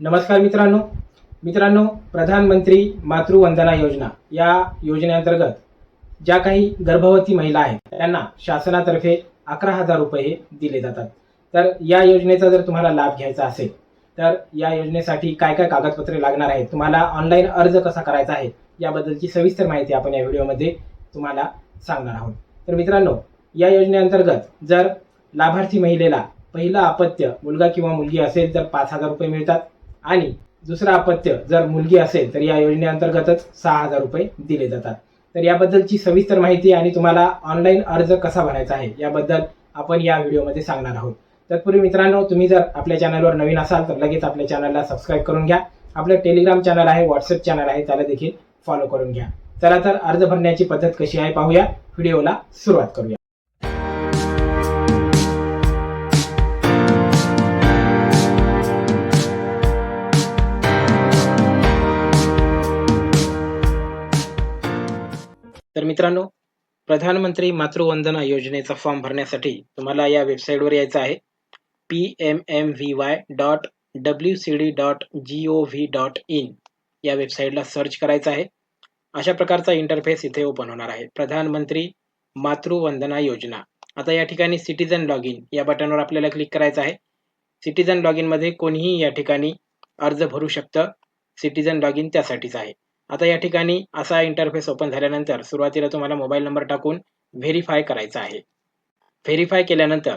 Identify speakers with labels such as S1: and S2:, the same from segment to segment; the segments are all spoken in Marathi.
S1: नमस्कार मित्रांनो. मित्रांनो प्रधानमंत्री मातृवंदना योजना या योजनेअंतर्गत ज्या काही गर्भवती महिला आहेत त्यांना शासनातर्फे अकरा हजार रुपये दिले जातात. तर या योजनेचा जर तुम्हाला लाभ घ्यायचा असेल तर या योजनेसाठी काय काय कागदपत्रे लागणार आहेत तुम्हाला ऑनलाईन अर्ज कसा करायचा आहे याबद्दलची सविस्तर माहिती आपण या व्हिडिओमध्ये तुम्हाला सांगणार आहोत. तर मित्रांनो या योजनेअंतर्गत जर लाभार्थी महिलेला पहिलं अपत्य मुलगा किंवा मुलगी असेल तर पाच हजार रुपये मिळतात. आणि दुसरं अपत्य जर मुलगी असेल तर या योजनेअंतर्गतच सहा हजार रुपये दिले जातात. तर याबद्दलची सविस्तर माहिती आणि तुम्हाला ऑनलाईन अर्ज कसा भरायचा आहे याबद्दल आपण या व्हिडिओमध्ये सांगणार आहोत. तत्पूर्वी मित्रांनो तुम्ही जर आपल्या चॅनलवर नवीन असाल तर लगेच आपल्या चॅनलला सबस्क्राईब करून घ्या. आपलं टेलिग्राम चॅनल आहे व्हॉट्सअप चॅनल आहे त्याला देखील फॉलो करून घ्या. चला तर अर्ज भरण्याची पद्धत कशी आहे पाहूया. व्हिडिओला सुरुवात करूया. मित्रांनो प्रधानमंत्री मातृवंदना योजनेचा फॉर्म भरण्यासाठी तुम्हाला या वेबसाईटवर यायचं आहे. P M M V Y dot W C D dot G O V dot in या वेबसाईटला सर्च करायचं आहे. अशा प्रकारचा इंटरफेस इथे ओपन होणार आहे. प्रधानमंत्री मातृवंदना योजना. आता या ठिकाणी सिटीजन लॉग इन या बटनवर आपल्याला क्लिक करायचं आहे. सिटीजन लॉग इनमध्ये कोणीही या ठिकाणी अर्ज भरू शकतं. सिटीजन लॉग इन त्यासाठीच आहे. आता या ठिकाणी असा इंटरफेस ओपन झाल्यानंतर सुरुवातीला तुम्हाला मोबाईल नंबर टाकून व्हेरीफाय करायचा आहे. व्हेरीफाय केल्यानंतर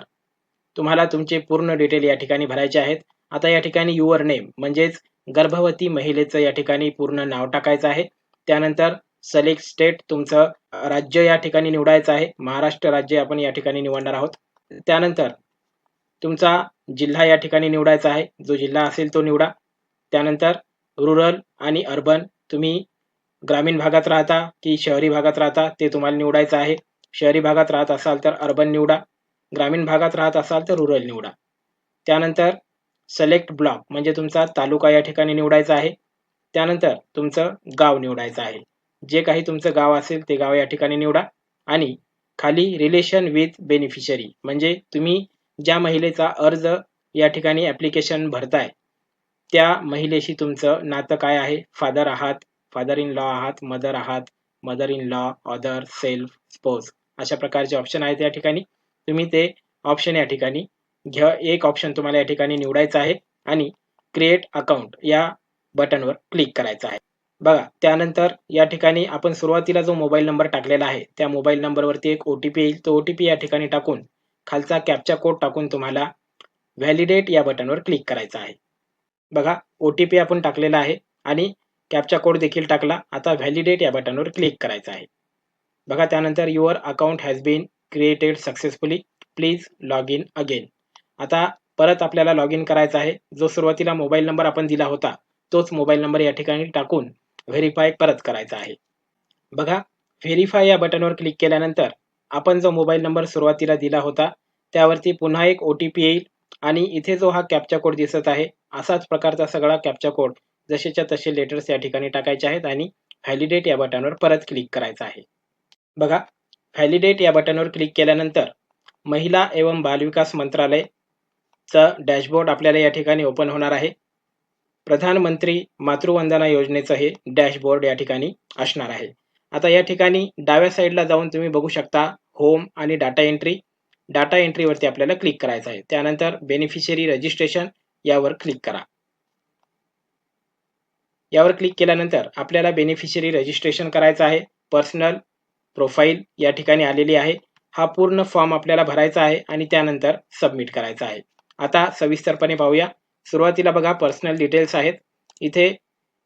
S1: तुम्हाला तुमचे पूर्ण डिटेल या ठिकाणी भरायचे आहेत. आता या ठिकाणी युअर नेम म्हणजेच गर्भवती महिलेचं या ठिकाणी पूर्ण नाव टाकायचं आहे. त्यानंतर सलेक्ट स्टेट तुमचं राज्य या ठिकाणी निवडायचं आहे. महाराष्ट्र राज्य आपण या ठिकाणी निवडणार आहोत. त्यानंतर तुमचा जिल्हा या ठिकाणी निवडायचा आहे. जो जिल्हा असेल तो निवडा. त्यानंतर रुरल आणि अर्बन तुम्ही ग्रामीण भागात राहता की शहरी भागात राहता ते तुम्हाला निवडायचं आहे. शहरी भागात राहत असाल तर अर्बन निवडा. ग्रामीण भागात राहत असाल तर रुरल निवडा. त्यानंतर सिलेक्ट ब्लॉक म्हणजे तुमचा तालुका या ठिकाणी निवडायचा आहे. त्यानंतर तुमचं गाव निवडायचं आहे. जे काही तुमचं गाव असेल ते गाव या ठिकाणी निवडा. आणि खाली रिलेशन विथ बेनिफिशरी म्हणजे तुम्ही ज्या महिलेचा अर्ज या ठिकाणी ॲप्लिकेशन भरताय त्या महिलेशी तुमचं नातं काय आहे? फादर आहात फादर इन लॉ आहात मदर आहात mother in law other self spouse अशा प्रकारचे ऑप्शन आहेत या ठिकाणी. तुम्ही ते ऑप्शन या ठिकाणी घ्या. एक ऑप्शन तुम्हाला या ठिकाणी निवडायचं आहे आणि क्रिएट अकाउंट या बटनवर क्लिक करायचं आहे. बघा त्यानंतर या ठिकाणी आपण सुरुवातीला जो मोबाईल नंबर टाकलेला आहे त्या मोबाईल नंबरवरती एक ओ टी पी येईल. तो ओ टी पी या ठिकाणी टाकून खालचा कॅपचा कोड टाकून तुम्हाला व्हॅलिडेट या बटनवर क्लिक करायचं आहे. बघा ओ टी पी आपण टाकलेला आहे आणि कॅपचा कोड देखील टाकला. आता व्हॅलिडेट या बटनवर क्लिक करायचं आहे. बघा त्यानंतर your account has been created successfully please log in again आता परत आपल्याला लॉग इन करायचा आहे. जो सुरुवातीला मोबाईल नंबर आपण दिला होता तोच मोबाईल नंबर या ठिकाणी टाकून व्हेरीफाय परत करायचा आहे. बघा व्हेरीफाय या बटनवर क्लिक केल्यानंतर आपण जो मोबाईल नंबर सुरुवातीला दिला होता त्यावरती पुन्हा एक ओ टी पी येईल. आणि इथे जो हा कॅपचा कोड दिसत आहे असाच प्रकारचा सगळा कॅपचा कोड जसेच्या तसे लेटर्स या ठिकाणी टाकायचे आहेत आणि व्हॅलिडेट या बटनवर परत क्लिक करायचं आहे. बघा व्हॅलिडेट या बटनवर क्लिक केल्यानंतर महिला एवं बालविकास मंत्रालयचा डॅशबोर्ड आपल्याला या ठिकाणी ओपन होणार आहे. प्रधानमंत्री मातृवंदना योजनेचं हे डॅशबोर्ड या ठिकाणी असणार आहे. आता या ठिकाणी डाव्या साईडला जाऊन तुम्ही बघू शकता होम आणि डाटा एंट्री डाटा एंट्रीवरती आपल्याला क्लिक करायचं आहे. त्यानंतर बेनिफिशियरी रजिस्ट्रेशन यावर क्लिक करा. यावर क्लिक केल्यानंतर आपल्याला बेनिफिशियरी रजिस्ट्रेशन करायचं आहे. पर्सनल प्रोफाईल या ठिकाणी आलेली आहे. हा पूर्ण फॉर्म आपल्याला भरायचा आहे आणि त्यानंतर सबमिट करायचा आहे. आता सविस्तरपणे पाहूया. सुरुवातीला बघा पर्सनल डिटेल्स आहेत. इथे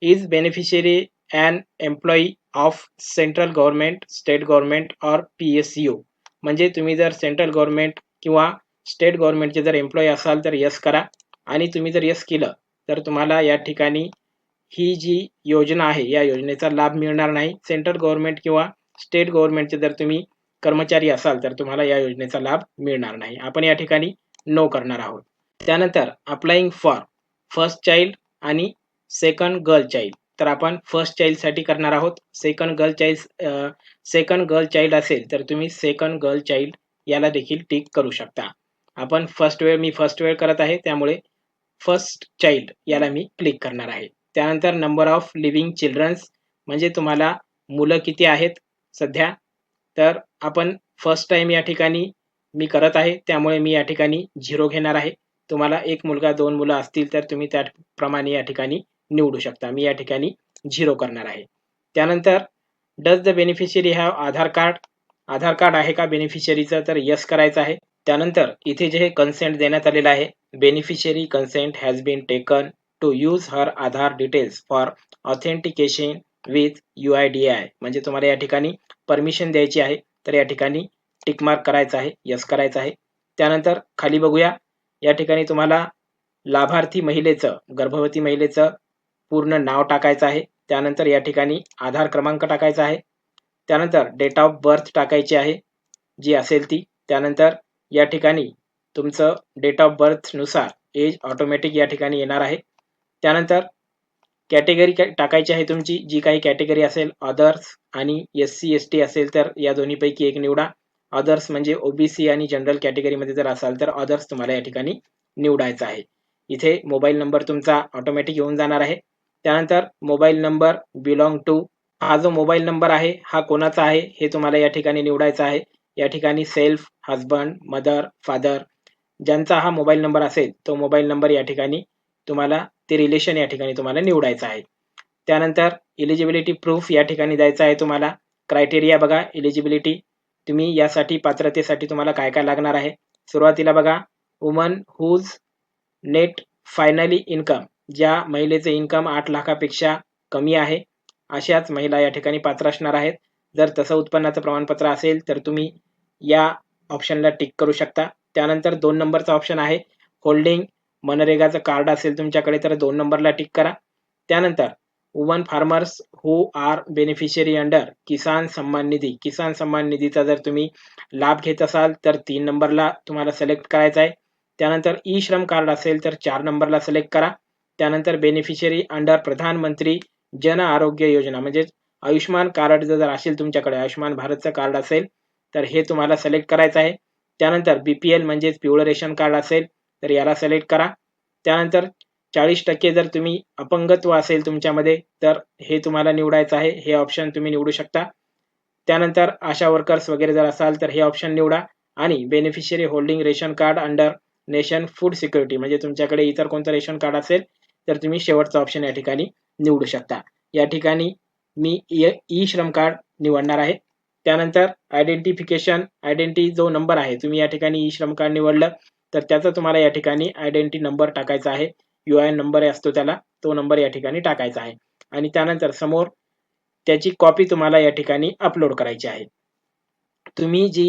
S1: is beneficiary and employee of central government state government or P S U म्हणजे तुम्ही जर सेंट्रल गव्हर्नमेंट किंवा स्टेट गव्हर्नमेंटचे जर एम्प्लॉई असाल तर यस करा. आणि तुम्ही जर यस केलं तर तुम्हाला या ठिकाणी ही जी योजना आहे या योजनेचा लाभ मिळणार नाही. सेंट्रल गव्हर्नमेंट किंवा स्टेट गव्हर्नमेंटचे जर तुम्ही कर्मचारी असाल तर तुम्हाला या योजनेचा लाभ मिळणार नाही. आपण या ठिकाणी नो करणार आहोत. त्यानंतर अप्लाइंग फॉर फर्स्ट चाइल्ड आणि सेकंड गर्ल चाइल्ड तर आपण फर्स्ट चाइल्डसाठी करणार आहोत. Second girl child second girl child असेल तर तुम्ही सेकंड गर्ल चाइल्ड याला देखील टिक करू शकता. आपण फर्स्ट वेळ मी फर्स्ट वेळ करत आहे त्यामुळे फर्स्ट चाइल्ड याला मी क्लिक करणार आहे. त्यानंतर नंबर ऑफ लिव्हिंग चिल्ड्रन्स म्हणजे तुम्हाला मुलं किती आहेत सध्या? तर आपण फर्स्ट टाइम या ठिकाणी मी करत आहे त्यामुळे मी या ठिकाणी झिरो घेणार आहे. तुम्हाला एक मुलगा दोन मुलं असतील तर तुम्ही त्याप्रमाणे या ठिकाणी निवडू शकता. मी या ठिकाणी झिरो करणार आहे. त्यानंतर does the beneficiary have Aadhaar card? Aadhaar card आहे का बेनिफिशियरीचं तर यस करायचं आहे. त्यानंतर इथे जे हे कन्सेंट देण्यात आलेलं आहे beneficiary consent has been taken to use her Aadhaar details for authentication with U I D I म्हणजे तुम्हाला या ठिकाणी परमिशन द्यायची आहे तर या ठिकाणी टिकमार्क करायचं आहे यस करायचं आहे. त्यानंतर खाली बघूया. या ठिकाणी तुम्हाला लाभार्थी महिलेचं गर्भवती महिलेचं पूर्ण नाव टाकायचं आहे. त्यानंतर या ठिकाणी आधार क्रमांक टाकायचा आहे. त्यानंतर डेट ऑफ बर्थ टाकायची आहे. जी असेल ती. त्यानंतर या ठिकाणी तुमचं डेट ऑफ बर्थनुसार एज ऑटोमॅटिक या ठिकाणी येणार आहे. त्यानंतर कॅटेगरी टाकायची आहे तुमची. जी काही कॅटेगरी असेल अदर्स आणि एस सी एस टी असेल तर या दोन्हीपैकी एक निवडा. अदर्स म्हणजे ओबीसी आणि जनरल कॅटेगरीमध्ये जर असाल तर अदर्स तुम्हाला या ठिकाणी निवडायचं आहे. इथे मोबाईल नंबर तुमचा ऑटोमॅटिक येऊन जाणार आहे. त्यानंतर मोबाईल नंबर बिलॉंग टू. हा जो मोबाईल नंबर आहे हा कोणाचा आहे हे तुम्हाला या ठिकाणी निवडायचा आहे. या ठिकाणी सेल्फ हजबंड मदर फादर ज्यांचा हा मोबाईल नंबर असेल तो मोबाईल नंबर या ठिकाणी तुम्हाला ते रिलेशन या ठिकाणी तुम्हाला निवडायचं आहे. त्यानंतर इलिजिबिलिटी प्रूफ या ठिकाणी द्यायचा आहे तुम्हाला. क्रायटेरिया बघा इलिजिबिलिटी तुम्ही यासाठी पात्रतेसाठी तुम्हाला काय काय लागणार आहे? सुरुवातीला बघा woman whose net family income ज्या महिलेचे इन्कम आठ लाखापेक्षा कमी आहे अशाच महिला या ठिकाणी पात्र असणार आहेत. जर तसं उत्पन्नाचं प्रमाणपत्र असेल तर तुम्ही या ऑप्शनला टिक करू शकता. त्यानंतर दोन नंबरचा ऑप्शन आहे. होल्डिंग मनरेगाचं कार्ड असेल तुमच्याकडे तर दोन नंबरला टिक करा. त्यानंतर woman farmers who are beneficiary under Kisan Samman Nidhi. Kisan सन्मान निधीचा जर तुम्ही लाभ घेत असाल तर तीन नंबरला तुम्हाला सिलेक्ट करायचा आहे. त्यानंतर ई श्रम कार्ड असेल तर चार नंबरला सिलेक्ट करा. त्यानंतर बेनिफिशियरी अंडर प्रधानमंत्री जन आरोग्य योजना. म्हणजेच आयुष्यमान कार्ड जर असेल तुमच्याकडे आयुष्यमान भारतचं कार्ड असेल तर हे तुम्हाला सिलेक्ट करायचं आहे. त्यानंतर बीपीएल म्हणजेच पिवळं रेशन कार्ड असेल तर याला सिलेक्ट करा. त्यानंतर चाळीस टक्के जर तुम्ही अपंगत्व असेल तुमच्यामध्ये तर हे तुम्हाला निवडायचं आहे. हे ऑप्शन तुम्ही निवडू शकता. त्यानंतर आशा वर्कर्स वगैरे जर असाल तर हे ऑप्शन निवडा. आणि beneficiary holding ration card under nation food security म्हणजे तुमच्याकडे इतर कोणतं रेशन कार्ड असेल तर तुम्ही शेवटचा ऑप्शन या ठिकाणी निवडू शकता. या ठिकाणी मी ई श्रम कार्ड निवडणार आहे. त्यानंतर आयडेंटिफिकेशन आयडेंटिटी जो नंबर आहे तुम्ही या ठिकाणी ई श्रम कार्ड निवडलं तर त्याचा तुम्हाला या ठिकाणी आयडेंटिटी नंबर टाकायचा आहे. यू आय नंबर असतो त्याला तो नंबर या ठिकाणी टाकायचा आहे. आणि त्यानंतर समोर त्याची कॉपी तुम्हाला या ठिकाणी अपलोड करायची आहे. तुम्ही जी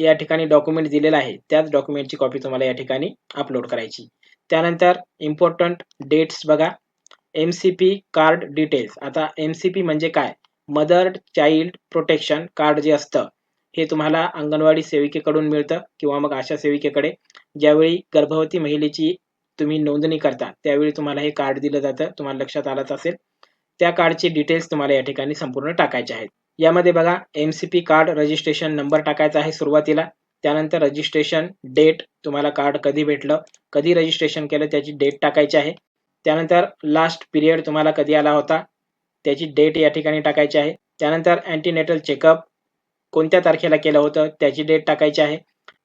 S1: या ठिकाणी डॉक्युमेंट दिलेला आहे त्याच डॉक्युमेंटची कॉपी तुम्हाला या ठिकाणी अपलोड करायची. त्यानंतर इम्पॉर्टंट डेट्स बघा. M C P card details आता एम सी पी म्हणजे काय? मदर चाइल्ड प्रोटेक्शन कार्ड जे असतं हे तुम्हाला अंगणवाडी सेविकेकडून मिळतं किंवा मग आशा सेविकेकडे. ज्यावेळी गर्भवती महिलेची तुम्ही नोंदणी करता त्यावेळी तुम्हाला हे कार्ड दिलं जातं. तुम्हाला लक्षात आलंच असेल. त्या कार्डचे डिटेल्स तुम्हाला या ठिकाणी संपूर्ण टाकायचे आहेत. यामध्ये बघा M C P card registration number टाकायचा आहे सुरुवातीला. त्यानंतर रजिस्ट्रेशन डेट तुम्हाला कार्ड कधी भेटलं कधी रजिस्ट्रेशन केलं त्याची डेट टाकायची आहे. त्यानंतर लास्ट पिरियड तुम्हाला कधी आला होता त्याची डेट या ठिकाणी टाकायची आहे. त्यानंतर अँटीनेटल चेकअप कोणत्या तारखेला केलं होतं त्याची डेट टाकायची आहे.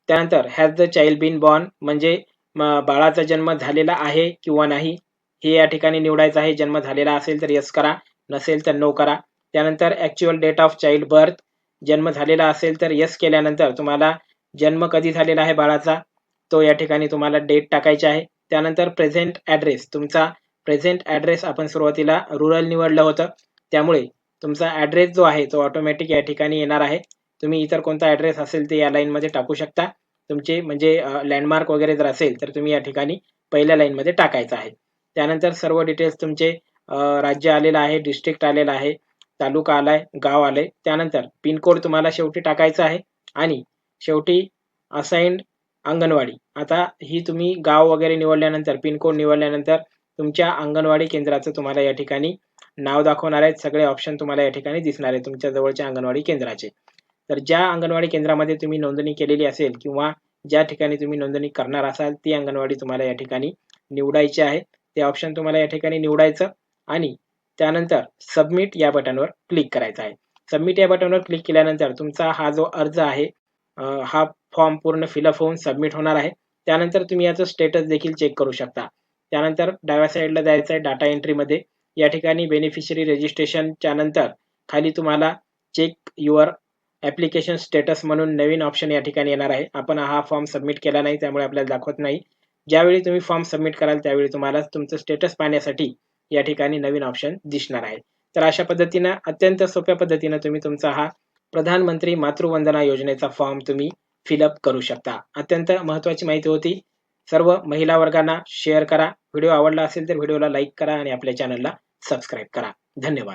S1: त्यानंतर has the child been born म्हणजे बाळाचा जन्म झालेला आहे किंवा नाही हे या ठिकाणी निवडायचं आहे. जन्म झालेला असेल तर यस करा नसेल तर नो करा. त्यानंतर actual date of child birth जन्म झालेला असेल तर यस केल्यानंतर तुम्हाला जन्म कधी झालेला आहे बाळाचा तो या ठिकाणी तुम्हाला डेट टाकायची आहे. त्यानंतर प्रेझेंट ॲड्रेस तुमचा प्रेझेंट ॲड्रेस आपण सुरुवातीला रुरल निवडलं होतं. त्यामुळे तुमचा ॲड्रेस जो आहे तो ऑटोमॅटिक या ठिकाणी येणार आहे. तुम्ही इतर कोणता ॲड्रेस असेल ते या लाईनमध्ये टाकू शकता. तुमचे म्हणजे लँडमार्क वगैरे जर असेल तर तुम्ही या ठिकाणी पहिल्या लाईनमध्ये टाकायचं आहे. त्यानंतर सर्व डिटेल्स तुमचे राज्य आलेलं आहे डिस्ट्रिक्ट आलेलं आहे. तालुका आलाय गाव आलंय. त्यानंतर पिनकोड तुम्हाला शेवटी टाकायचा आहे आणि शेवटी असाइंड अंगणवाडी. आता ही तुम्ही गाव वगैरे निवडल्यानंतर पिनकोड निवडल्यानंतर तुमच्या अंगणवाडी केंद्राचं तुम्हाला या ठिकाणी नाव दाखवणार आहेत. सगळे ऑप्शन तुम्हाला या ठिकाणी दिसणार आहे तुमच्या जवळच्या अंगणवाडी केंद्राचे. तर ज्या अंगणवाडी केंद्रामध्ये तुम्ही नोंदणी केलेली असेल किंवा ज्या ठिकाणी तुम्ही नोंदणी करणार असाल ती अंगणवाडी तुम्हाला या ठिकाणी निवडायची आहे. ते ऑप्शन तुम्हाला या ठिकाणी निवडायचं आणि त्यानंतर सबमिट या बटनवर क्लिक करायचं आहे. सबमिट या बटनवर क्लिक केल्यानंतर तुमचा हा जो अर्ज आहे हा फॉर्म पूर्ण फिलअप होऊन सबमिट होणार आहे. त्यानंतर तुम्ही याचं स्टेटस देखील चेक करू शकता. त्यानंतर डाव्या साईडला जायचं आहे डाटा एंट्रीमध्ये या ठिकाणी बेनिफिशरी रजिस्ट्रेशनच्या नंतर खाली तुम्हाला चेक युअर ॲप्लिकेशन स्टेटस म्हणून नवीन ऑप्शन या ठिकाणी येणार आहे. आपण हा फॉर्म सबमिट केला नाही त्यामुळे आपल्याला दाखवत नाही. ज्यावेळी तुम्ही फॉर्म सबमिट कराल त्यावेळी तुम्हाला तुमचं स्टेटस पाहण्यासाठी या ठिकाणी नवीन ऑप्शन दिसणार आहे. तर अशा पद्धतीनं अत्यंत सोप्या पद्धतीनं तुम्ही तुमचा हा प्रधानमंत्री मातृवंदना योजनेचा फॉर्म तुम्ही फिलअप करू शकता. अत्यंत महत्वाची माहिती होती. सर्व महिला वर्गांना शेअर करा. व्हिडिओ आवडला असेल तर व्हिडिओला लाईक करा आणि आपल्या चॅनलला सबस्क्राईब करा. धन्यवाद.